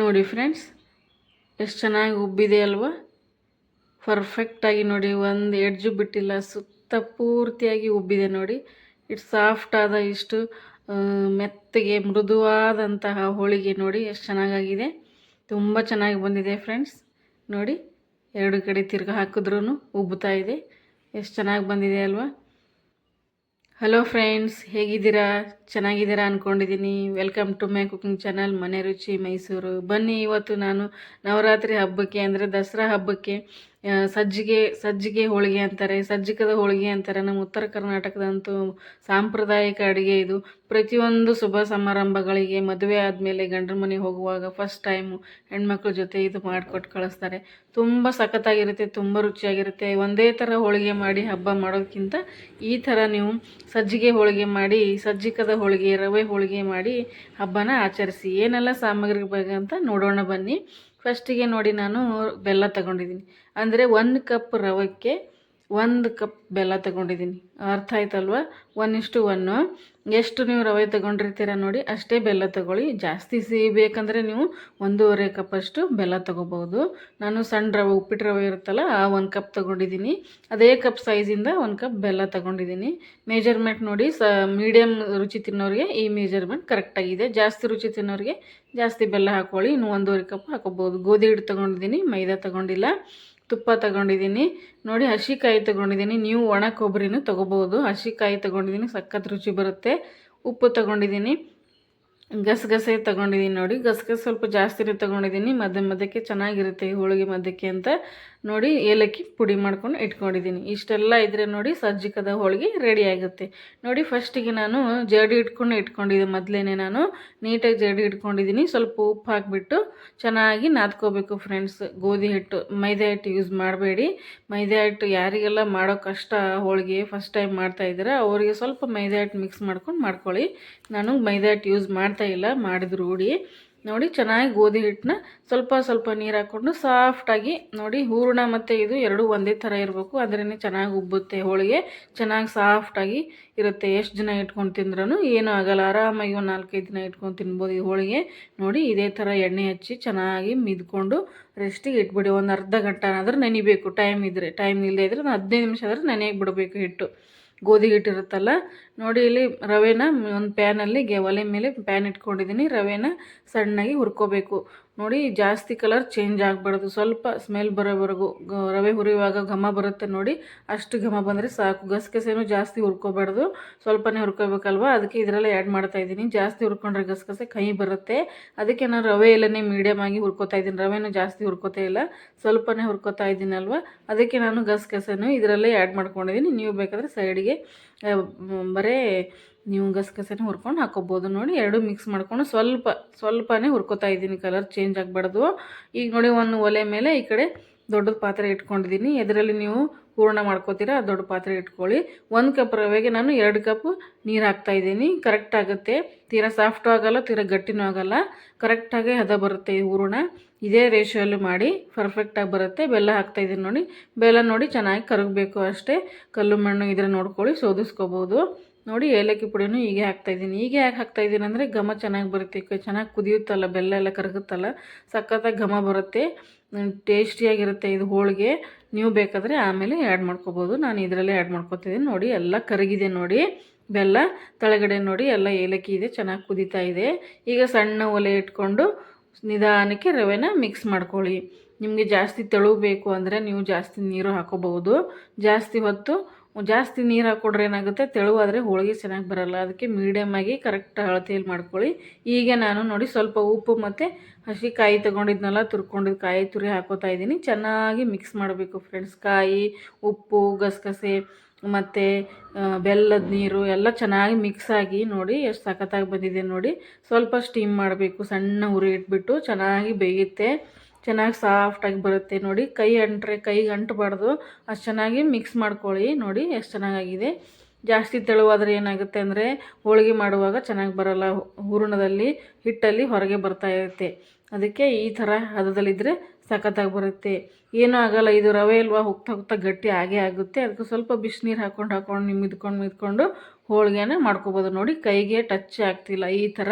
ನೋಡಿ ಫ್ರೆಂಡ್ಸ್ ಎಷ್ಟು ಚೆನ್ನಾಗಿ ಉಬ್ಬಿದೆ ಅಲ್ವಾ? ಪರ್ಫೆಕ್ಟಾಗಿ ನೋಡಿ, ಒಂದು ಎಡ್ಜು ಬಿಟ್ಟಿಲ್ಲ, ಸುತ್ತ ಪೂರ್ತಿಯಾಗಿ ಉಬ್ಬಿದೆ ನೋಡಿ. ಇಷ್ಟು ಸಾಫ್ಟ್ ಆದ ಇಷ್ಟು ಮೆತ್ತಗೆ, ಮೃದುವಾದಂತಹ ಹೋಳಿಗೆ ನೋಡಿ, ಎಷ್ಟು ಚೆನ್ನಾಗಾಗಿದೆ. ತುಂಬ ಚೆನ್ನಾಗಿ ಬಂದಿದೆ ಫ್ರೆಂಡ್ಸ್ ನೋಡಿ, ಎರಡು ಕಡೆ ತಿರ್ಗಿ ಹಾಕಿದ್ರೂ ಉಬ್ಬುತ್ತಾ ಇದೆ. ಎಷ್ಟು ಚೆನ್ನಾಗಿ ಬಂದಿದೆ ಅಲ್ವಾ? ಹಲೋ ಫ್ರೆಂಡ್ಸ್ ಹೇಗಿದ್ದೀರಾ? ಚೆನ್ನಾಗಿದ್ದೀರಾ ಅಂದ್ಕೊಂಡಿದ್ದೀನಿ welcome to my cooking channel Mane Ruchi Mysuru. ಬನ್ನಿ, ಇವತ್ತು ನಾನು ನವರಾತ್ರಿ ಹಬ್ಬಕ್ಕೆ, ಅಂದರೆ ದಸರಾ ಹಬ್ಬಕ್ಕೆ ಸಜ್ಜಿಗೆ ಸಜ್ಜಿಗೆ ಹೋಳಿಗೆ ಅಂತಾರೆ ಸಜ್ಜಿಕದ ಹೋಳಿಗೆ ಅಂತಾರೆ. ನಮ್ಮ ಉತ್ತರ ಕರ್ನಾಟಕದಂತೂ ಸಾಂಪ್ರದಾಯಿಕ ಅಡುಗೆ ಇದು. ಪ್ರತಿಯೊಂದು ಶುಭ ಸಮಾರಂಭಗಳಿಗೆ ಮದುವೆ ಆದಮೇಲೆ ಗಂಡ್ರ ಮನೆಗೆ ಹೋಗುವಾಗ ಫಸ್ಟ್ ಟೈಮು ಹೆಣ್ಮಕ್ಳ ಜೊತೆ ಇದು ಮಾಡಿಕೊಟ್ಟು ಕಳಿಸ್ತಾರೆ. ತುಂಬ ಸಖತ್ತಾಗಿರುತ್ತೆ, ತುಂಬ ರುಚಿಯಾಗಿರುತ್ತೆ. ಒಂದೇ ಥರ ಹೋಳಿಗೆ ಮಾಡಿ ಹಬ್ಬ ಮಾಡೋದಕ್ಕಿಂತ ಈ ಥರ ನೀವು ಸಜ್ಜಿಗೆ ಹೋಳಿಗೆ ಮಾಡಿ ಸಜ್ಜಿಕದ ಹೋಳಿಗೆ, ರವೆ ಹೋಳಿಗೆ ಮಾಡಿ ಹಬ್ಬನ ಆಚರಿಸಿ. ಏನೆಲ್ಲ ಸಾಮಗ್ರಿ ಬೇಕಂತ ನೋಡೋಣ ಬನ್ನಿ. ಫಸ್ಟಿಗೆ ನೋಡಿ ನಾನು ಬೆಲ್ಲ ತಗೊಂಡಿದ್ದೀನಿ. ಅಂದರೆ ಒಂದು ಕಪ್ ರವಕ್ಕೆ ಒಂದು ಕಪ್ ಬೆಲ್ಲ ತಗೊಂಡಿದ್ದೀನಿ. ಅರ್ಥ ಆಯ್ತಲ್ವ? ಒನ್ ಇಷ್ಟು ಒನ್ನು ಎಷ್ಟು ನೀವು ರವೆ ತಗೊಂಡಿರ್ತೀರ ನೋಡಿ, ಅಷ್ಟೇ ಬೆಲ್ಲ ತಗೊಳ್ಳಿ. ಜಾಸ್ತಿ ಸಿಹಿ ಬೇಕಂದರೆ ನೀವು ಒಂದೂವರೆ ಕಪ್ಪಷ್ಟು ಬೆಲ್ಲ ತಗೋಬೋದು ನಾನು ಸಣ್ಣ ರವೆ, ಉಪ್ಪಿಟ್ಟು ರವೆ ಇರುತ್ತಲ್ಲ, ಆ ಒಂದು ಕಪ್ ತಗೊಂಡಿದ್ದೀನಿ. ಅದೇ ಕಪ್ ಸೈಜಿಂದ ಒಂದು ಕಪ್ ಬೆಲ್ಲ ತಗೊಂಡಿದ್ದೀನಿ. ಮೇಜರ್ಮೆಂಟ್ ನೋಡಿ, ಸ ಮೀಡಿಯಮ್ ರುಚಿ ತಿನ್ನೋರಿಗೆ ಈ ಮೇಜರ್ಮೆಂಟ್ ಕರೆಕ್ಟಾಗಿದೆ ಜಾಸ್ತಿ ರುಚಿ ತಿನ್ನೋರಿಗೆ ಜಾಸ್ತಿ ಬೆಲ್ಲ ಹಾಕ್ಕೊಳ್ಳಿ ಇನ್ನು ಒಂದೂವರೆ ಕಪ್ ಹಾಕೋಬೋದು ಗೋಧಿ ಹಿಟ್ಟು ತಗೊಂಡಿದ್ದೀನಿ, ಮೈದಾ ತಗೊಂಡಿಲ್ಲ. ತುಪ್ಪ ತಗೊಂಡಿದ್ದೀನಿ. ನೋಡಿ, ಹಸಿಕಾಯಿ ತಗೊಂಡಿದ್ದೀನಿ. ನೀವು ಒಣ ಕೊಬ್ಬರಿನೂ ತೊಗೋಬೋದು. ಹಸಿಕಾಯಿ ತಗೊಂಡಿದ್ದೀನಿ, ಸಖತ್ ರುಚಿ ಬರುತ್ತೆ. ಉಪ್ಪು ತಗೊಂಡಿದ್ದೀನಿ. ಗಸಗಸೆ ತಗೊಂಡಿದ್ದೀನಿ ನೋಡಿ. ಗಸಗಸೆ ಸ್ವಲ್ಪ ಜಾಸ್ತಿನೇ ತಗೊಂಡಿದ್ದೀನಿ. ಮಧ್ಯ ಮಧ್ಯಕ್ಕೆ ಚೆನ್ನಾಗಿರುತ್ತೆ ಹೋಳಿಗೆ ಮಧ್ಯಕ್ಕೆ ಅಂತ. ನೋಡಿ ಏಲಕ್ಕಿ ಪುಡಿ ಮಾಡ್ಕೊಂಡು ಇಟ್ಕೊಂಡಿದ್ದೀನಿ. ಇಷ್ಟೆಲ್ಲ ಇದ್ದರೆ ನೋಡಿ ಸಜ್ಜಿಕದ ಹೋಳಿಗೆ ರೆಡಿ ಆಗುತ್ತೆ. ನೋಡಿ ಫಸ್ಟಿಗೆ ನಾನು ಜಡಿ ಇಟ್ಕೊಂಡು ಇಟ್ಕೊಂಡಿದ್ದೆ. ಮೊದಲೇನೆ ನಾನು ನೀಟಾಗಿ ಜಡಿ ಇಟ್ಕೊಂಡಿದ್ದೀನಿ ಸ್ವಲ್ಪ ಉಪ್ಪು ಹಾಕಿಬಿಟ್ಟು ಚೆನ್ನಾಗಿ ನಾದ್ಕೋಬೇಕು ಫ್ರೆಂಡ್ಸ್ ಗೋಧಿ ಹಿಟ್ಟು, ಮೈದಾ ಹಿಟ್ಟು ಯೂಸ್ ಮಾಡಬೇಡಿ. ಮೈದಾ ಹಿಟ್ಟು ಯಾರಿಗೆಲ್ಲ ಮಾಡೋ ಕಷ್ಟ ಹೋಳಿಗೆ ಫಸ್ಟ್ ಟೈಮ್ ಮಾಡ್ತಾ ಇದ್ದೀರಾ, ಅವರಿಗೆ ಸ್ವಲ್ಪ ಮೈದಾ ಹಿಟ್ಟು ಮಿಕ್ಸ್ ಮಾಡ್ಕೊಂಡು ಮಾಡ್ಕೊಳ್ಳಿ. ನಾನು ಮೈದಾ ಹಿಟ್ಟು ಯೂಸ್ ಮಾಡ್ತಾ ಇಲ್ಲ, ಮಾಡಿದ್ರು ರೂಢಿ. ನೋಡಿ ಚೆನ್ನಾಗಿ ಗೋಧಿ ಹಿಟ್ಟನ್ನ ಸ್ವಲ್ಪ ಸ್ವಲ್ಪ ನೀರು ಹಾಕ್ಕೊಂಡು ಸಾಫ್ಟಾಗಿ ನೋಡಿ ಹೂರಣ ಮತ್ತು ಇದು ಎರಡೂ ಒಂದೇ ಥರ ಇರಬೇಕು. ಅದರೇ ಚೆನ್ನಾಗಿ ಉಬ್ಬುತ್ತೆ ಹೋಳಿಗೆ. ಚೆನ್ನಾಗಿ ಸಾಫ್ಟಾಗಿ ಇರುತ್ತೆ. ಎಷ್ಟು ಜನ ಇಟ್ಕೊಂಡು ತಿಂದ್ರೂ ಏನೂ ಆಗಲ್ಲ. ಆರಾಮಾಗಿ ಒಂದು ನಾಲ್ಕೈದು ದಿನ ಇಟ್ಕೊಂಡು ತಿನ್ಬೋದು ಈ ಹೋಳಿಗೆ. ನೋಡಿ ಇದೇ ಥರ ಎಣ್ಣೆ ಹಚ್ಚಿ ಚೆನ್ನಾಗಿ ಮಿದ್ಕೊಂಡು ರೆಸ್ಟಿಗೆ ಇಟ್ಬಿಡಿ. ಒಂದು ಅರ್ಧ ಗಂಟೆ ನೆನಿಬೇಕು. ಟೈಮ್ ಇದ್ದರೆ ಟೈಮ್ ಇಲ್ಲದೇ ಇದ್ದರೆ ಒಂದು ಹದಿನೈದು ನಿಮಿಷ ಆದರೆ ನೆನೆಯಾಗಿ ಬಿಡಬೇಕು ಹಿಟ್ಟು. ಗೋಧಿ ಹಿಟ್ಟು ಇರುತ್ತಲ್ಲ ನೋಡಿ ಇಲ್ಲಿ ರವೆನ ಒಂದು ಪ್ಯಾನಲ್ಲಿ ಗೆ ಒಲೆ ಮೇಲೆ ಪ್ಯಾನ್ ಇಟ್ಕೊಂಡಿದ್ದೀನಿ ರವೆನ ಸಣ್ಣಗೆ ಹುರ್ಕೋಬೇಕು. ನೋಡಿ, ಜಾಸ್ತಿ ಕಲರ್ ಚೇಂಜ್ ಆಗಬಾರ್ದು. ಸ್ವಲ್ಪ ಸ್ಮೆಲ್ ಬರೋವರೆಗೂ ರವೆ ಹುರಿಯುವಾಗ ಘಮ ಬರುತ್ತೆ ನೋಡಿ. ಅಷ್ಟು ಘಮ ಬಂದರೆ ಸಾಕು. ಗಸಗಸೆನೂ ಜಾಸ್ತಿ ಹುರ್ಕೋಬಾರ್ದು. ಸ್ವಲ್ಪನೇ ಹುರ್ಕೋಬೇಕಲ್ವ? ಅದಕ್ಕೆ ಇದರಲ್ಲೇ ಆ್ಯಡ್ ಮಾಡ್ತಾ ಇದ್ದೀನಿ. ಜಾಸ್ತಿ ಹುರ್ಕೊಂಡ್ರೆ ಗಸಗಸೆ ಕಹಿ ಬರುತ್ತೆ. ಅದಕ್ಕೆ ನಾನು ರವೆ ಎಲ್ಲನೇ ಮೀಡಿಯಮ್ ಆಗಿ ಹುರ್ಕೋತಾ ಇದ್ದೀನಿ. ರವೆನೂ ಜಾಸ್ತಿ ಹುರ್ಕೋತಾ ಇಲ್ಲ. ಸ್ವಲ್ಪನೇ ಹುರ್ಕೋತಾ ಇದ್ದೀನಲ್ವ? ಅದಕ್ಕೆ ನಾನು ಗಸಗಸೆನೂ ಇದರಲ್ಲೇ ಆ್ಯಡ್ ಮಾಡ್ಕೊಂಡಿದ್ದೀನಿ. ನೀವು ಬೇಕಾದರೆ ಸೈಡಿಗೆ ಬರೇ ನೀವು ಗಸಗಸೆನೇ ಹುರ್ಕೊಂಡು ಹಾಕೋಬೋದು. ನೋಡಿ ಎರಡು ಮಿಕ್ಸ್ ಮಾಡ್ಕೊಂಡು ಸ್ವಲ್ಪ, ಸ್ವಲ್ಪನೇ ಹುರ್ಕೋತಾ ಇದ್ದೀನಿ ಕಲರ್ ಚೇಂಜ್ ಆಗಬಾರ್ದು. ಈಗ ನೋಡಿ ಒಂದು ಒಲೆ ಮೇಲೆ ಈ ಕಡೆ ದೊಡ್ಡದು ಪಾತ್ರೆ ಇಟ್ಕೊಂಡಿದ್ದೀನಿ. ಇದರಲ್ಲಿ ನೀವು ಹೂರಣ ಮಾಡ್ಕೋತೀರಾ ದೊಡ್ಡ ಪಾತ್ರೆ ಇಟ್ಕೊಳ್ಳಿ. ಒಂದು ಕಪ್ ರವೆಗೆ ನಾನು ಎರಡು ಕಪ್ ನೀರು ಹಾಕ್ತಾ ಇದ್ದೀನಿ. ಕರೆಕ್ಟ್ ಆಗುತ್ತೆ. ತೀರಾ ಸಾಫ್ಟು ಆಗೋಲ್ಲ, ತೀರಾ ಗಟ್ಟಿನೂ ಆಗೋಲ್ಲ. ಕರೆಕ್ಟಾಗಿ ಹದ ಬರುತ್ತೆ ಈ ಹೂರಣ. ಇದೇ ರೇಷಿಯೋಲ್ಲಿ ಮಾಡಿ ಪರ್ಫೆಕ್ಟಾಗಿ ಬರುತ್ತೆ. ಬೆಲ್ಲ ಹಾಕ್ತಾ ಇದ್ದೀನಿ ನೋಡಿ. ಬೆಲ್ಲ ನೋಡಿ ಚೆನ್ನಾಗಿ ಕರಗಬೇಕು ಅಷ್ಟೇ. ಕಲ್ಲು ಮಣ್ಣು ಇದ್ರೆ ನೋಡ್ಕೊಳ್ಳಿ ಶೋಧಿಸ್ಕೋಬೋದು ನೋಡಿ ಏಲಕ್ಕಿ ಪುಡಿನೂ ಹೀಗೆ ಹಾಕ್ತಾಯಿದ್ದೀನಿ ಹೀಗೆ ಯಾಕೆ ಹಾಕ್ತಾಯಿದ್ದೀನಿ ಅಂದರೆ ಘಮ ಚೆನ್ನಾಗಿ ಬರುತ್ತೆ. ಚೆನ್ನಾಗಿ ಕುದಿಯುತ್ತಲ್ಲ, ಬೆಲ್ಲ ಎಲ್ಲ ಕರಗುತ್ತಲ್ಲ, ಸಖತ್ತಾಗಿ ಘಮ ಬರುತ್ತೆ. ಟೇಸ್ಟಿಯಾಗಿರುತ್ತೆ ಇದು ಹೋಳಿಗೆ. ನೀವು ಬೇಕಾದರೆ ಆಮೇಲೆ ಆ್ಯಡ್ ಮಾಡ್ಕೋಬೋದು. ನಾನು ಇದರಲ್ಲೇ ಆ್ಯಡ್ ಮಾಡ್ಕೊತಿದ್ದೀನಿ. ನೋಡಿ ಎಲ್ಲ ಕರಗಿದೆ ನೋಡಿ. ಬೆಲ್ಲ ತಳಗಡೆ ನೋಡಿ ಎಲ್ಲ ಏಲಕ್ಕಿ ಇದೆ, ಚೆನ್ನಾಗಿ ಕುದೀತಾ ಇದೆ. ಈಗ ಸಣ್ಣ ಒಲೆ ಇಟ್ಕೊಂಡು ನಿಧಾನಕ್ಕೆ ರವೆನ ಮಿಕ್ಸ್ ಮಾಡ್ಕೊಳ್ಳಿ. ನಿಮಗೆ ಜಾಸ್ತಿ ತೆಳು ಬೇಕು ಅಂದರೆ ನೀವು ಜಾಸ್ತಿ ನೀರು ಹಾಕೋಬಹುದು. ಜಾಸ್ತಿ ಹೊತ್ತು ಜಾಸ್ತಿ ನೀರು ಹಾಕ್ಕೊಡ್ರೆ ಏನಾಗುತ್ತೆ? ತೆಳುವಾದರೆ ಹೋಳಿಗೆ ಚೆನ್ನಾಗಿ ಬರಲ್ಲ. ಅದಕ್ಕೆ ಮೀಡಿಯಮ್ ಆಗಿ ಕರೆಕ್ಟ್ ಅಳತೆಯಲ್ಲಿ ಮಾಡ್ಕೊಳ್ಳಿ. ಈಗ ನಾನು ನೋಡಿ ಸ್ವಲ್ಪ ಉಪ್ಪು ಮತ್ತು ಹಸಿ ಕಾಯಿ ತೊಗೊಂಡಿದ್ನಲ್ಲ ತುರ್ಕೊಂಡಿದ್ದು ಕಾಯಿ ತುರಿ ಹಾಕೋತಾ ಇದ್ದೀನಿ. ಚೆನ್ನಾಗಿ ಮಿಕ್ಸ್ ಮಾಡಬೇಕು ಫ್ರೆಂಡ್ಸ್ ಕಾಯಿ, ಉಪ್ಪು, ಗಸಗಸೆ ಮತ್ತು ಬೆಲ್ಲದ ನೀರು ಎಲ್ಲ ಚೆನ್ನಾಗಿ ಮಿಕ್ಸ್ ಆಗಿ ನೋಡಿ ಎಷ್ಟು ಸಖತ್ತಾಗಿ ಬಂದಿದೆ ನೋಡಿ. ಸ್ವಲ್ಪ ಸ್ಟೀಮ್ ಮಾಡಬೇಕು. ಸಣ್ಣ ಉರಿ ಇಟ್ಬಿಟ್ಟು ಚೆನ್ನಾಗಿ ಬೇಯುತ್ತೆ. ಚೆನ್ನಾಗಿ ಸಾಫ್ಟಾಗಿ ಬರುತ್ತೆ ನೋಡಿ. ಕೈ ಅಂಟ್ರೆ ಕೈಗೆ ಅಂಟಬಾರ್ದು. ಅಷ್ಟು ಚೆನ್ನಾಗಿ ಮಿಕ್ಸ್ ಮಾಡ್ಕೊಳ್ಳಿ ನೋಡಿ ಎಷ್ಟು ಚೆನ್ನಾಗಾಗಿದೆ. ಜಾಸ್ತಿ ತೆಳುವಾದರೆ ಏನಾಗುತ್ತೆ ಅಂದರೆ ಹೋಳಿಗೆ ಮಾಡುವಾಗ ಚೆನ್ನಾಗಿ ಬರಲ್ಲ. ಹೂರಣದಲ್ಲಿ ಹಿಟ್ಟಲ್ಲಿ ಹೊರಗೆ ಬರ್ತಾ ಇರುತ್ತೆ. ಅದಕ್ಕೆ ಈ ಥರ ಹದದಲ್ಲಿದ್ದರೆ ಸಖತ್ತಾಗಿ ಬರುತ್ತೆ. ಏನೂ ಆಗೋಲ್ಲ, ಇದು ರವೆ ಅಲ್ವಾ ಹೋಗ್ತಾ ಹೋಗ್ತಾ ಗಟ್ಟಿ ಆಗೇ ಆಗುತ್ತೆ. ಅದಕ್ಕೆ ಸ್ವಲ್ಪ ಬಿಸಿನೀರು ಹಾಕ್ಕೊಂಡು ಹಾಕ್ಕೊಂಡು ನಿಮ್ಮ ಮಿದ್ಕೊಂಡು ಮಿದ್ಕೊಂಡು ಹೋಳಿಗೆನ ಮಾಡ್ಕೊಬೋದು. ನೋಡಿ, ಕೈಗೆ ಟಚ್ ಆಗ್ತಿಲ್ಲ. ಈ ಥರ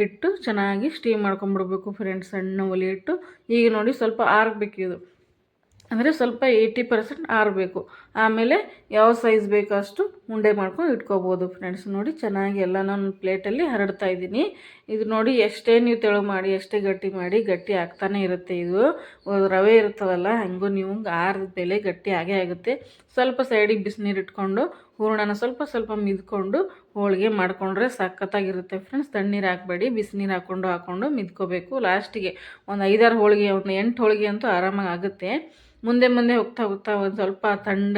ಹಿಟ್ಟು ಚೆನ್ನಾಗಿ ಸ್ಟೀಮ್ ಮಾಡ್ಕೊಂಬಿಡ್ಬೇಕು ಫ್ರೆಂಡ್ಸ್ ಸಣ್ಣ ಒಲೆ ಹಿಟ್ಟು. ಈಗ ನೋಡಿ, ಸ್ವಲ್ಪ ಆರಬೇಕು ಇದು ಅಂದರೆ ಸ್ವಲ್ಪ ಏಯ್ಟಿ ಪರ್ಸೆಂಟ್ ಆರಬೇಕು. ಆಮೇಲೆ ಯಾವ ಸೈಜ್ ಬೇಕೋ ಅಷ್ಟು ಉಂಡೆ ಮಾಡ್ಕೊಂಡು ಇಟ್ಕೋಬೋದು ಫ್ರೆಂಡ್ಸ್ ನೋಡಿ ಚೆನ್ನಾಗಿ ಎಲ್ಲ ನಾನು ಪ್ಲೇಟಲ್ಲಿ ಹರಡ್ತಾ ಇದ್ದೀನಿ. ಇದು ನೋಡಿ ಎಷ್ಟೇ ನೀವು ತೆಳು ಮಾಡಿ, ಎಷ್ಟೇ ಗಟ್ಟಿ ಮಾಡಿ ಗಟ್ಟಿ ಆಗ್ತಾನೆ ಇರುತ್ತೆ ಇದು. ರವೆ ಇರ್ತದಲ್ಲ ಹಂಗೂ ನೀವು ಆರದ ಮೇಲೆ ಗಟ್ಟಿ ಆಗೇ ಆಗುತ್ತೆ. ಸ್ವಲ್ಪ ಸೈಡಿಗೆ ಬಿಸಿನೀರು ಇಟ್ಕೊಂಡು, ಹೂರ್ಣನ ಸ್ವಲ್ಪ ಸ್ವಲ್ಪ ಮಿದ್ಕೊಂಡು ಹೋಳಿಗೆ ಮಾಡಿಕೊಂಡ್ರೆ ಸಖತ್ತಾಗಿರುತ್ತೆ ಫ್ರೆಂಡ್ಸ್ ತಣ್ಣೀರು ಹಾಕಬೇಡಿ, ಬಿಸಿನೀರು ಹಾಕ್ಕೊಂಡು ಹಾಕ್ಕೊಂಡು ಮಿದ್ಕೋಬೇಕು. ಲಾಸ್ಟಿಗೆ ಒಂದು ಐದಾರು ಹೋಳಿಗೆ, ಒಂದು ಎಂಟು ಹೋಳಿಗೆ ಅಂತೂ ಆರಾಮಾಗಿ ಆಗುತ್ತೆ. ಮುಂದೆ ಮುಂದೆ ಹೋಗ್ತಾ ಹೋಗ್ತಾ ಒಂದು ಸ್ವಲ್ಪ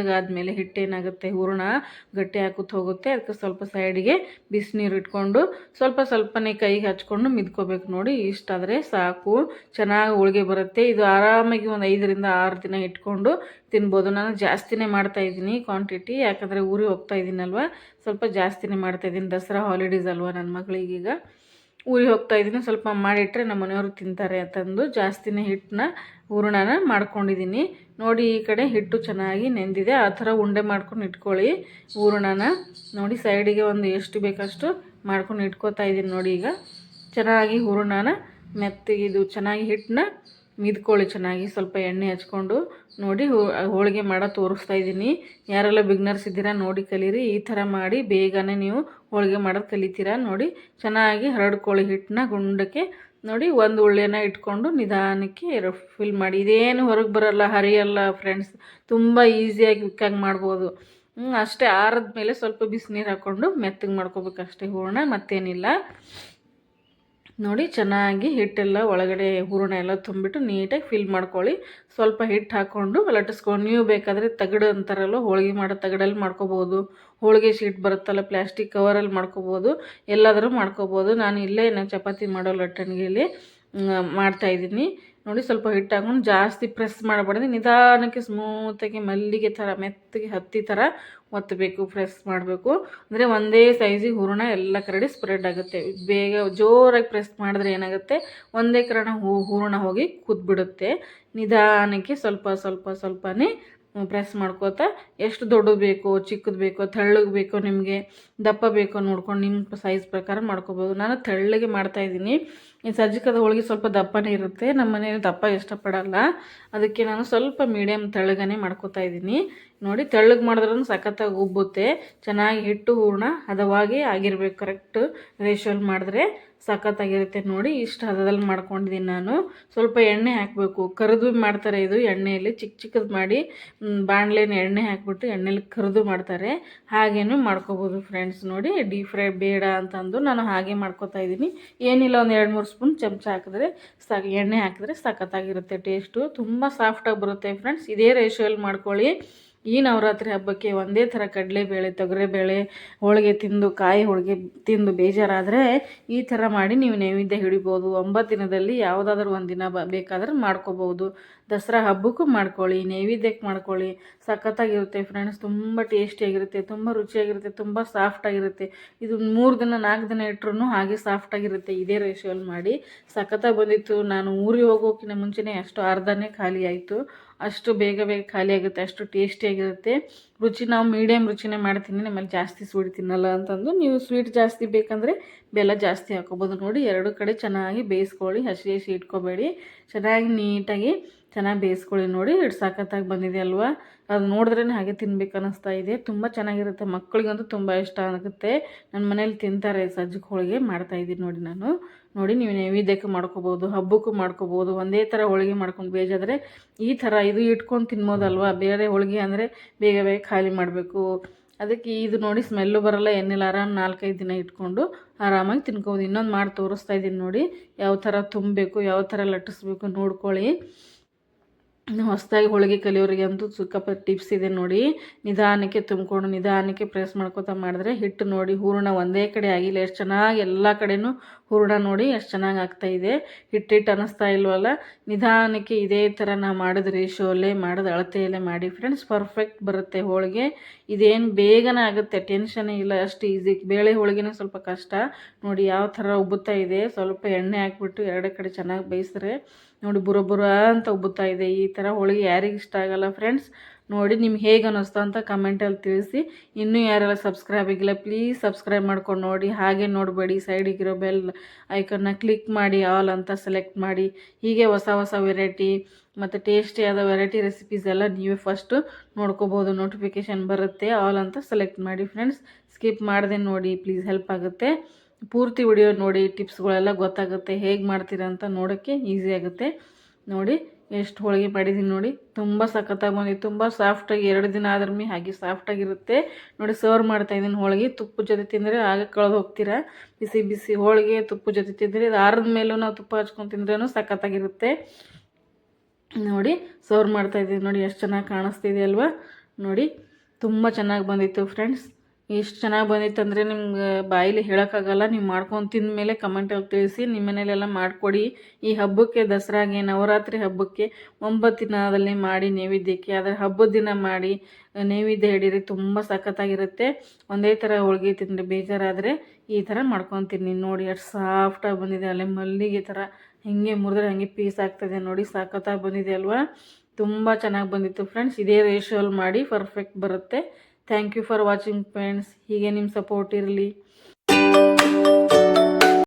ತಣ್ಣಗಾದ್ಮೇಲೆ ಹಿಟ್ಟೇನಾಗುತ್ತೆ ಹೂರಣ ಗಟ್ಟಿ ಹಾಕುತ್ತ ಹೋಗುತ್ತೆ. ಅದಕ್ಕೆ ಸ್ವಲ್ಪ ಸೈಡಿಗೆ ಬಿಸಿನೀರು ಇಟ್ಕೊಂಡು ಸ್ವಲ್ಪ ಸ್ವಲ್ಪನೇ ಕೈಗೆ ಹಚ್ಕೊಂಡು ಮಿದ್ಕೋಬೇಕು ನೋಡಿ. ಇಷ್ಟಾದರೆ ಸಾಕು. ಚೆನ್ನಾಗಿ ಹೋಳಿಗೆ ಬರುತ್ತೆ. ಇದು ಆರಾಮಾಗಿ ಒಂದು ಐದರಿಂದ ಆರು ದಿನ ಇಟ್ಕೊಂಡು ತಿನ್ಬೋದು. ನಾನು ಜಾಸ್ತಿನೇ ಮಾಡ್ತಾ ಇದ್ದೀನಿ ಕ್ವಾಂಟಿಟಿ ಯಾಕಂದರೆ ಊರಿಗೆ ಹೋಗ್ತಾ ಇದ್ದೀನಲ್ವ? ಸ್ವಲ್ಪ ಜಾಸ್ತಿನೇ ಮಾಡ್ತಾ ಇದ್ದೀನಿ. ದಸರಾ ಹಾಲಿಡೇಸ್ ಅಲ್ವಾ ನನ್ನ ಮಗಳಿಗೀಗ ಊರಿಗೆ ಹೋಗ್ತಾ ಇದ್ದೀನಿ. ಸ್ವಲ್ಪ ಮಾಡಿಟ್ರೆ ನಮ್ಮ ಮನೆಯವರು ತಿಂತಾರೆ ಅಂತಂದು ಜಾಸ್ತಿನೇ ಹಿಟ್ಟನ್ನ ಹೂರಣನ ಮಾಡ್ಕೊಂಡಿದ್ದೀನಿ. ನೋಡಿ, ಈ ಕಡೆ ಹಿಟ್ಟು ಚೆನ್ನಾಗಿ ನೆಂದಿದೆ. ಆ ಥರ ಉಂಡೆ ಮಾಡ್ಕೊಂಡು ಇಟ್ಕೊಳ್ಳಿ. ಹೂರಣನ ನೋಡಿ, ಸೈಡಿಗೆ ಒಂದು ಎಷ್ಟು ಬೇಕಷ್ಟು ಮಾಡ್ಕೊಂಡು ಇಟ್ಕೋತಾ ಇದ್ದೀನಿ ನೋಡಿ ಈಗ. ಚೆನ್ನಾಗಿ ಹೂರಣನ ಮೆತ್ತಗಿದು, ಚೆನ್ನಾಗಿ ಹಿಟ್ಟನ್ನ ಮಿದ್ಕೊಳ್ಳಿ ಚೆನ್ನಾಗಿ, ಸ್ವಲ್ಪ ಎಣ್ಣೆ ಹಚ್ಕೊಂಡು ನೋಡಿ ಹೋಳಿಗೆ ಮಾಡೋ ತೋರಿಸ್ತಾ ಇದ್ದೀನಿ. ಯಾರೆಲ್ಲ ಬಿಗ್ನರ್ಸ್ ಇದ್ದೀರಾ, ನೋಡಿ ಕಲೀರಿ. ಈ ಥರ ಮಾಡಿ ಬೇಗನೆ ನೀವು ಹೋಳಿಗೆ ಮಾಡೋದು ಕಲಿತೀರಾ ನೋಡಿ. ಚೆನ್ನಾಗಿ ಹರಡ್ಕೊಳ್ಳಿ ಹಿಟ್ಟನ್ನ ಗುಂಡಕ್ಕೆ. ನೋಡಿ, ಒಂದು ಉಳ್ಳೆನ ಇಟ್ಕೊಂಡು ನಿಧಾನಕ್ಕೆ ಫಿಲ್ ಮಾಡಿ. ಇದೇನು ಹೊರಗೆ ಬರೋಲ್ಲ, ಹರಿಯಲ್ಲ ಫ್ರೆಂಡ್ಸ್ ತುಂಬ ಈಸಿಯಾಗಿ ಕ್ವಿಕ್ಕಾಗಿ ಮಾಡ್ಬೋದು. ಅಷ್ಟೇ ಆರದ ಮೇಲೆ ಸ್ವಲ್ಪ ಬಿಸಿನೀರು ಹಾಕ್ಕೊಂಡು ಮೆತ್ತಗೆ ಮಾಡ್ಕೋಬೇಕಷ್ಟೇ ಹೂರಣ, ಮತ್ತೇನಿಲ್ಲ. ನೋಡಿ, ಚೆನ್ನಾಗಿ ಹಿಟ್ಟೆಲ್ಲ ಒಳಗಡೆ ಹೂರಣ ಎಲ್ಲ ತುಂಬಿಟ್ಟು ನೀಟಾಗಿ ಫಿಲ್ ಮಾಡ್ಕೊಳ್ಳಿ. ಸ್ವಲ್ಪ ಹಿಟ್ಟು ಹಾಕ್ಕೊಂಡು ಲಟ್ಟಿಸ್ಕೊಂಡು, ನೀವು ಬೇಕಾದರೆ ತಗಡು ಅಂತಾರಲ್ಲ, ಹೋಳಿಗೆ ಮಾಡೋ ತಗಡಲ್ಲಿ ಮಾಡ್ಕೋಬೋದು. ಹೋಳಿಗೆ ಶೀಟ್ ಬರುತ್ತಲ್ಲ ಪ್ಲಾಸ್ಟಿಕ್ ಕವರಲ್ಲಿ ಮಾಡ್ಕೋಬೋದು. ಎಲ್ಲಾದರೂ ಮಾಡ್ಕೋಬೋದು. ನಾನು ಇಲ್ಲೇ ನಾನು ಚಪಾತಿ ಮಾಡೋ ಲಟ್ಟಣಿಗೆಯಲ್ಲಿ ಮಾಡ್ತಾಯಿದ್ದೀನಿ ನೋಡಿ, ಸ್ವಲ್ಪ ಹಿಟ್ಟು ಹಾಕೊಂಡು ಜಾಸ್ತಿ ಪ್ರೆಸ್ ಮಾಡಬಾರ್ದು. ನಿಧಾನಕ್ಕೆ ಸ್ಮೂತಾಗಿ ಮಲ್ಲಿಗೆ ಥರ, ಮೆತ್ತಗೆ ಹತ್ತಿ ಥರ ಒತ್ತಬೇಕು ಪ್ರೆಸ್ ಮಾಡಬೇಕು. ಅಂದರೆ ಒಂದೇ ಸೈಜಿಗೆ ಹೂರಣ ಎಲ್ಲ ಕರಡಿ ಸ್ಪ್ರೆಡ್ ಆಗುತ್ತೆ. ಬೇಗ ಜೋರಾಗಿ ಪ್ರೆಸ್ ಮಾಡಿದ್ರೆ ಏನಾಗುತ್ತೆ? ಒಂದೇ ಕರಣ ಹೂ, ಹೂರಣ ಹೋಗಿ ಕುದ್ಬಿಡುತ್ತೆ. ನಿಧಾನಕ್ಕೆ ಸ್ವಲ್ಪ ಸ್ವಲ್ಪ, ಸ್ವಲ್ಪನೇ ಪ್ರೆಸ್ ಮಾಡ್ಕೋತಾ ಎಷ್ಟು ದೊಡ್ಡದು ಬೇಕೋ, ಚಿಕ್ಕದು ಬೇಕೋ, ತೆಳ್ಳಗೆ ಬೇಕೋ ನಿಮಗೆ ದಪ್ಪ ಬೇಕೋ ನೋಡ್ಕೊಂಡು ನಿಮ್ಮ ಸೈಜ್ ಪ್ರಕಾರ ಮಾಡ್ಕೋಬೋದು. ನಾನು ತೆಳ್ಳಗೆ ಮಾಡ್ತಾಯಿದ್ದೀನಿ ಈ ಸಜ್ಜಿಕದ ಹೋಳಿಗೆ ಸ್ವಲ್ಪ ದಪ್ಪನೇ ಇರುತ್ತೆ. ನಮ್ಮ ಮನೆಯಲ್ಲಿ ದಪ್ಪ ಇಷ್ಟಪಡಲ್ಲ. ಅದಕ್ಕೆ ನಾನು ಸ್ವಲ್ಪ ಮೀಡಿಯಮ್ ತೆಳ್ಳಗನೆ ಮಾಡ್ಕೋತಾ ಇದ್ದೀನಿ. ನೋಡಿ, ತೆಳ್ಳಗೆ ಮಾಡಿದ್ರೂ ಸಖತ್ತಾಗಿ ಉಬ್ಬುತ್ತೆ. ಚೆನ್ನಾಗಿ ಹಿಟ್ಟು, ಹೂರ್ಣ ಹದವಾಗಿ ಆಗಿರ್ಬೇಕು. ಕರೆಕ್ಟ್ ರೇಷಲ್ಲಿ ಮಾಡಿದ್ರೆ ಸಖತ್ತಾಗಿರುತ್ತೆ. ನೋಡಿ, ಇಷ್ಟು ಹದದಲ್ಲಿ ಮಾಡ್ಕೊಂಡಿದ್ದೀನಿ ನಾನು. ಸ್ವಲ್ಪ ಎಣ್ಣೆ ಹಾಕಬೇಕು. ಕರಿದು ಮಾಡ್ತಾರೆ ಇದು ಎಣ್ಣೆಯಲ್ಲಿ. ಚಿಕ್ಕ ಚಿಕ್ಕದು ಮಾಡಿ ಬಾಣಲೆನ ಎಣ್ಣೆ ಹಾಕ್ಬಿಟ್ಟು ಎಣ್ಣೆಲಿ ಕರಿದು ಮಾಡ್ತಾರೆ. ಹಾಗೇನು ಮಾಡ್ಕೋಬೋದು ಫ್ರೆಂಡ್ಸ್ ನೋಡಿ ಡೀಪ್ ಫ್ರೈ ಬೇಡ ಅಂತಂದು ನಾನು ಹಾಗೆ ಮಾಡ್ಕೋತಾ ಇದ್ದೀನಿ. ಏನಿಲ್ಲ, ಒಂದು ಎರಡು ಮೂರು ಸ್ಪೂನ್ ಚಮಚ ಹಾಕಿದ್ರೆ ಸಾಕು, ಎಣ್ಣೆ ಹಾಕಿದ್ರೆ ಸಖತ್ತಾಗಿರುತ್ತೆ ಟೇಸ್ಟು ತುಂಬ ಸಾಫ್ಟಾಗಿ ಬರುತ್ತೆ ಫ್ರೆಂಡ್ಸ್ ಇದೇ ರೇಷಿಯೋಲಿ ಮಾಡ್ಕೊಳ್ಳಿ. ಈ ನವರಾತ್ರಿ ಹಬ್ಬಕ್ಕೆ ಒಂದೇ ಥರ ಕಡಲೆಬೇಳೆ, ತೊಗರೆಬೇಳೆ, ಹೋಳಿಗೆ ತಿಂದು, ಕಾಯಿ ಹೋಳಿಗೆ ತಿಂದು ಬೇಜಾರಾದರೆ ಈ ಥರ ಮಾಡಿ ನೀವು ನೈವೇದ್ಯ ಹಿಡಿಬೋದು. ಒಂಬತ್ತು ದಿನದಲ್ಲಿ ಯಾವುದಾದ್ರೂ ಒಂದು ದಿನ ಬ ಬೇಕಾದ್ರೆ ಮಾಡ್ಕೋಬೋದು. ದಸರಾ ಹಬ್ಬಕ್ಕೂ ಮಾಡ್ಕೊಳ್ಳಿ, ನೈವೇದ್ಯಕ್ಕೆ ಮಾಡ್ಕೊಳ್ಳಿ. ಸಖತ್ತಾಗಿರುತ್ತೆ ಫ್ರೆಂಡ್ಸ್ ತುಂಬ ಟೇಸ್ಟಿಯಾಗಿರುತ್ತೆ, ತುಂಬ ರುಚಿಯಾಗಿರುತ್ತೆ, ತುಂಬ ಸಾಫ್ಟಾಗಿರುತ್ತೆ. ಇದು ಮೂರು ದಿನ, ನಾಲ್ಕು ದಿನ ಇಟ್ಟರು ಹಾಗೆ ಸಾಫ್ಟಾಗಿರುತ್ತೆ. ಇದೇ ರೇಷಿಯಲ್ಲಿ ಮಾಡಿ ಸಖತ್ತಾಗಿ ಬಂದಿತ್ತು. ನಾನು ಊರಿಗೆ ಹೋಗೋಕ್ಕಿಂತ ಮುಂಚೆನೇ ಅಷ್ಟು ಅರ್ಧನೇ ಖಾಲಿ ಆಯಿತು. ಅಷ್ಟು ಬೇಗ ಬೇಗ ಖಾಲಿ ಆಗುತ್ತೆ ಅಷ್ಟು ಟೇಸ್ಟಿಯಾಗಿರುತ್ತೆ ರುಚಿ, ನಾವು ಮೀಡಿಯಮ್ ರುಚಿನೇ ಮಾಡ್ತೀನಿ, ನಿಮ್ಮಲ್ಲಿ ಜಾಸ್ತಿ ಸ್ವೀಟ್ ತಿನ್ನಲ್ಲ ಅಂತಂದು, ನೀವು ಸ್ವೀಟ್ ಜಾಸ್ತಿ ಬೇಕಂದರೆ ಬೆಲ್ಲ ಜಾಸ್ತಿ ಹಾಕೋಬೋದು. ನೋಡಿ, ಎರಡು ಕಡೆ ಚೆನ್ನಾಗಿ ಬೇಯಿಸ್ಕೊಳ್ಳಿ, ಹಸಿ ಹಸಿ ಇಟ್ಕೋಬೇಡಿ. ಚೆನ್ನಾಗಿ ನೀಟಾಗಿ ಚೆನ್ನಾಗಿ ಬೇಯಿಸ್ಕೊಳ್ಳಿ. ನೋಡಿ, ಎಷ್ಟು ಸಖತ್ತಾಗಿ ಬಂದಿದೆ ಅಲ್ವಾ? ಅದು ನೋಡಿದ್ರೇ ಹಾಗೆ ತಿನ್ಬೇಕು ಅನ್ನಿಸ್ತಾ ಇದೆ. ತುಂಬ ಚೆನ್ನಾಗಿರುತ್ತೆ. ಮಕ್ಕಳಿಗಂತೂ ತುಂಬ ಇಷ್ಟ ಆಗುತ್ತೆ. ನನ್ನ ಮನೇಲಿ ತಿಂತಾರೆ ಸಜ್ಜಕ್ಕೆ ಹೋಳಿಗೆ ಮಾಡ್ತಾಯಿದ್ದೀನಿ ನೋಡಿ ನಾನು. ನೋಡಿ, ನೀವು ನೈವೇದ್ಯಕ್ಕೆ ಮಾಡ್ಕೋಬೋದು, ಹಬ್ಬಕ್ಕೂ ಮಾಡ್ಕೋಬೋದು. ಒಂದೇ ಥರ ಹೋಳಿಗೆ ಮಾಡ್ಕೊಂಡು ಬೇಜಾದರೆ ಈ ಥರ ಇದು ಇಟ್ಕೊಂಡು ತಿನ್ಬೋದಲ್ವಾ? ಬೇರೆ ಹೋಳಿಗೆ ಅಂದರೆ ಬೇಗ ಬೇಗ ಖಾಲಿ ಮಾಡಬೇಕು. ಅದಕ್ಕೆ ಇದು ನೋಡಿ ಸ್ಮೆಲ್ಲು ಬರೋಲ್ಲ ಎಣ್ಣೆಲ್ಲ ಆರಾಮ್ ನಾಲ್ಕೈದು ದಿನ ಇಟ್ಕೊಂಡು ಆರಾಮಾಗಿ ತಿನ್ಕೋಬೋದು. ಇನ್ನೊಂದು ಮಾಡಿ ತೋರಿಸ್ತಾ ಇದ್ದೀನಿ ನೋಡಿ ಯಾವ ಥರ ತುಂಬಬೇಕು ಯಾವ ಥರ ಲಟ್ಟಿಸ್ಬೇಕು ನೋಡ್ಕೊಳ್ಳಿ. ಹೊಸದಾಗಿ ಹೋಳಿಗೆ ಕಲಿಯೋರಿಗೆ ಅಂತೂ ಟಿಪ್ಸ್ ಇದೆ ನೋಡಿ. ನಿಧಾನಕ್ಕೆ ತುಂಬಿಕೊಂಡು ನಿಧಾನಕ್ಕೆ ಪ್ರೆಸ್ ಮಾಡ್ಕೋತಾ ಮಾಡಿದ್ರೆ ಹಿಟ್ಟು ನೋಡಿ, ಹೂರಣ ಒಂದೇ ಕಡೆ ಆಗಿಲ್ಲ. ಎಷ್ಟು ಚೆನ್ನಾಗಿ ಎಲ್ಲ ಕಡೆನೂ ಹೂರಣ ನೋಡಿ ಎಷ್ಟು ಚೆನ್ನಾಗಿ ಆಗ್ತಾಯಿದೆ ಹಿಟ್ಟು ಹಿಟ್ಟು ಅನ್ನಿಸ್ತಾ ಇಲ್ವಲ್ಲ? ನಿಧಾನಕ್ಕೆ ಇದೇ ಥರ ನಾವು ಮಾಡಿದ ರೇಷೋಲ್ಲೇ ಮಾಡಿದ ಅಳತೆಯಲ್ಲೇ ಮಾಡಿ ಫ್ರೆಂಡ್ಸ್ ಪರ್ಫೆಕ್ಟ್ ಬರುತ್ತೆ ಹೋಳಿಗೆ. ಇದೇನು ಬೇಗನೆ ಆಗುತ್ತೆ ಟೆನ್ಷನೇ ಇಲ್ಲ, ಅಷ್ಟು ಈಸಿ ಬೇಳೆ ಹೋಳಿಗೆನೇ ಸ್ವಲ್ಪ ಕಷ್ಟ. ನೋಡಿ ಯಾವ ಥರ ಉಬ್ಬುತ್ತಾ ಇದೆ. ಸ್ವಲ್ಪ ಎಣ್ಣೆ ಹಾಕ್ಬಿಟ್ಟು ಎರಡು ಕಡೆ ಚೆನ್ನಾಗಿ ಬೇಯಿಸಿದ್ರೆ ನೋಡಿ ಬುರ ಬುರ ಅಂತ ಉಬ್ಬುತ್ತಾ ಇದೆ. ಈ ಥರ ಹೋಳಿಗೆ ಯಾರಿಗೆ ಇಷ್ಟ ಆಗಲ್ಲ ಫ್ರೆಂಡ್ಸ್ ನೋಡಿ ನಿಮ್ಗೆ ಹೇಗೆ ಅನ್ನಿಸ್ತು ಅಂತ ಕಮೆಂಟಲ್ಲಿ ತಿಳಿಸಿ. ಇನ್ನೂ ಯಾರೆಲ್ಲ ಸಬ್ಸ್ಕ್ರೈಬ್ ಆಗಿಲ್ಲ ಪ್ಲೀಸ್ ಸಬ್ಸ್ಕ್ರೈಬ್ ಮಾಡ್ಕೊಂಡು ನೋಡಿ. ಹಾಗೆ ನೋಡಬೇಡಿ ಸೈಡಿಗಿರೋ ಬೆಲ್ ಐಕನ್ನ ಕ್ಲಿಕ್ ಮಾಡಿ ಆಲ್ ಅಂತ ಸೆಲೆಕ್ಟ್ ಮಾಡಿ. ಹೀಗೆ ಹೊಸ ಹೊಸ ವೆರೈಟಿ ಮತ್ತು ಟೇಸ್ಟಿಯಾದ ವೆರೈಟಿ ರೆಸಿಪೀಸ್ ಎಲ್ಲ ನೀವೇ ಫಸ್ಟು ನೋಡ್ಕೋಬೋದು. ನೋಟಿಫಿಕೇಷನ್ ಬರುತ್ತೆ ಆಲ್ ಅಂತ ಸೆಲೆಕ್ಟ್ ಮಾಡಿ ಫ್ರೆಂಡ್ಸ್ ಸ್ಕಿಪ್ ಮಾಡದೆ ನೋಡಿ ಪ್ಲೀಸ್ ಹೆಲ್ಪ್ ಆಗುತ್ತೆ. ಪೂರ್ತಿ ವಿಡಿಯೋ ನೋಡಿ, ಟಿಪ್ಸ್ಗಳೆಲ್ಲ ಗೊತ್ತಾಗುತ್ತೆ ಹೇಗೆ ಮಾಡ್ತೀರಾ ಅಂತ ನೋಡೋಕ್ಕೆ ಈಸಿ ಆಗುತ್ತೆ. ನೋಡಿ, ಎಷ್ಟು ಹೋಳಿಗೆ ಮಾಡಿದ್ದೀನಿ ನೋಡಿ. ತುಂಬ ಸಖತ್ತಾಗಿ ಬಂದಿದೆ ತುಂಬ ಸಾಫ್ಟಾಗಿ ಎರಡು ದಿನ ಆದ್ರೂ ಹಾಗೆ ಸಾಫ್ಟಾಗಿರುತ್ತೆ ನೋಡಿ ಸರ್ವ್ ಮಾಡ್ತಾ ಇದ್ದೀನಿ ಹೋಳಿಗೆ. ತುಪ್ಪ ಜೊತೆ ತಿಂದರೆ ಆಗ ಕಳೆದು ಹೋಗ್ತೀರಾ. ಬಿಸಿ ಬಿಸಿ ಹೋಳಿಗೆ, ತುಪ್ಪ ಜೊತೆ ತಿಂದರೆ ಇದು ಆರದ ಮೇಲೂ ನಾವು ತುಪ್ಪ ಹಚ್ಕೊಂಡು ತಿಂದ್ರೂ ಸಖತ್ತಾಗಿರುತ್ತೆ ನೋಡಿ ಸರ್ವ್ ಮಾಡ್ತಾ ಇದ್ದೀನಿ ನೋಡಿ, ಎಷ್ಟು ಚೆನ್ನಾಗಿ ಕಾಣಿಸ್ತಿದೆ ಅಲ್ವಾ. ನೋಡಿ, ತುಂಬ ಚೆನ್ನಾಗಿ ಬಂದಿತ್ತು ಫ್ರೆಂಡ್ಸ್ ಎಷ್ಟು ಚೆನ್ನಾಗಿ ಬಂದಿತ್ತು ಅಂದರೆ ನಿಮ್ಗೆ ಬಾಯಲ್ಲಿ ಹೇಳೋಕ್ಕಾಗಲ್ಲ, ನೀವು ಮಾಡ್ಕೊಂಡು ತಿಂದ ಮೇಲೆ ಕಮೆಂಟಲ್ಲಿ ತಿಳಿಸಿ, ನಿಮ್ಮ ಮನೇಲೆಲ್ಲ ಮಾಡಿಕೊಡಿ. ಈ ಹಬ್ಬಕ್ಕೆ, ದಸರಾಗೆ, ನವರಾತ್ರಿ ಹಬ್ಬಕ್ಕೆ ಒಂಬತ್ತು ದಿನದಲ್ಲಿ ಮಾಡಿ ನೈವೇದ್ಯಕ್ಕೆ ಅದರ ಹಬ್ಬದ ದಿನ ಮಾಡಿ ನೈವೇದ್ಯ ಹಿಡೀರಿ, ತುಂಬ ಸಖತ್ತಾಗಿರುತ್ತೆ. ಒಂದೇ ಥರ ಹೋಳಿಗೆ ತಿಂದರೆ ಬೇಜಾರಾದರೆ ಈ ಥರ ಮಾಡ್ಕೊತೀನಿ ನೋಡಿ ಎಷ್ಟು ಸಾಫ್ಟಾಗಿ ಬಂದಿದೆ, ಅಲ್ಲೇ ಮಲ್ಲಿಗೆ ಥರ ಹಿಂಗೆ ಮುರಿದ್ರೆ ಹಂಗೆ ಪೀಸ್ ಆಗ್ತದೆ ನೋಡಿ, ಸಖತ್ತಾಗಿ ಬಂದಿದೆ ಅಲ್ವಾ? ತುಂಬ ಚೆನ್ನಾಗಿ ಬಂದಿತ್ತು ಫ್ರೆಂಡ್ಸ್ ಇದೇ ರೇಷಿಯೋಲ್ಲಿ ಮಾಡಿ ಪರ್ಫೆಕ್ಟ್ ಬರುತ್ತೆ. Thank you for watching friends ಹೀಗೆ ನಿಮ್ಮ ಸಪೋರ್ಟ್ ಇರಲಿ.